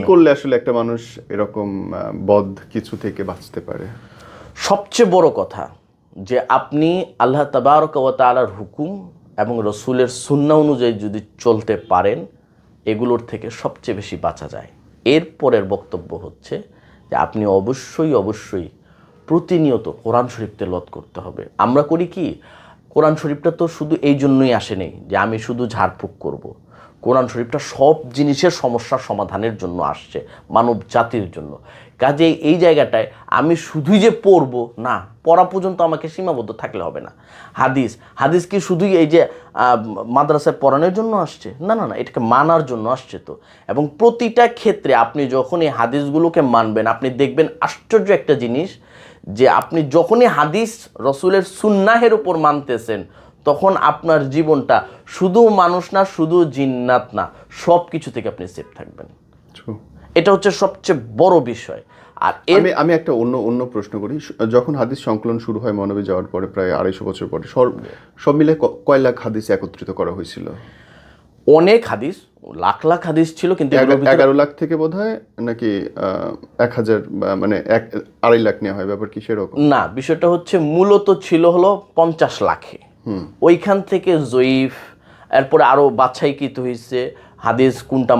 করলে আসলে একটা মানুষ এরকম বদ কিছু থেকে বাঁচতে পারে? সবচেয়ে বড় কথা যে আপনি আল্লাহ তাবারক ওয়া তাআলার হুকুম এবং রসুলের সুন্না অনুযায়ী যদি চলতে পারেন, এগুলোর থেকে সবচেয়ে বেশি বাঁচা যায়। এর পরের বক্তব্য হচ্ছে যে আপনি অবশ্যই অবশ্যই প্রতিনিয়ত কোরআন শরীফ তেলত করতে হবে। আমরা করি কি, কোরআন শরীফটা তো শুধু এই জন্যই আসেনি যে আমি শুধু ঝাড়ফুঁক করব। কোরআন শরীফটা সব জিনিসের সমস্যার সমাধানের জন্য আসছে, মানব জাতির জন্য। কাজে এই জায়গাটায় আমি শুধুই যে পড়ব, না, পড়া পর্যন্ত আমাকে সীমাবদ্ধ থাকলে হবে না। হাদিস হাদিস কি শুধুই এই যে মাদ্রাসায় পড়ানোর জন্য আসছে? না না না, এটাকে মানার জন্য আসছে তো। এবং প্রতিটা ক্ষেত্রে আপনি যখন এই হাদিসগুলোকে মানবেন, আপনি দেখবেন আশ্চর্য একটা জিনিস যে, আপনি যখনই হাদিস রসুলের সুন্নাহের উপর মানতেছেন তখন আপনার জীবনটা শুধু মানুষ না শুধু জিন্নাত না সব কিছু থেকে আপনি সেফ থাকবেন. এটা হচ্ছে সবচেয়ে বড় বিষয়। আর আমি আমি একটা অন্য অন্য প্রশ্ন করি। যখন হাদিস সংকলন শুরু হয় মানবে যাওয়ার পরে প্রায় আড়াইশো বছর পরে সর- সব মিলে কয় লাখ হাদিস একত্রিত করা হয়েছিল? অনেক হাদিস লাখ লাখ হাদিস ছিল কিন্তু এগারো লাখ থেকে বোধ হয় নাকি এক হাজার মানে এক আড়াই লাখ নেওয়া হয়? ব্যাপার কি সেরকম? না বিষয়টা হচ্ছে মূলত ছিল হলো পঞ্চাশ লাখে। ওইখান থেকে জয়ীফ এরপরে আরও বাছাইকৃত হয়েছে হাদিস কোনটা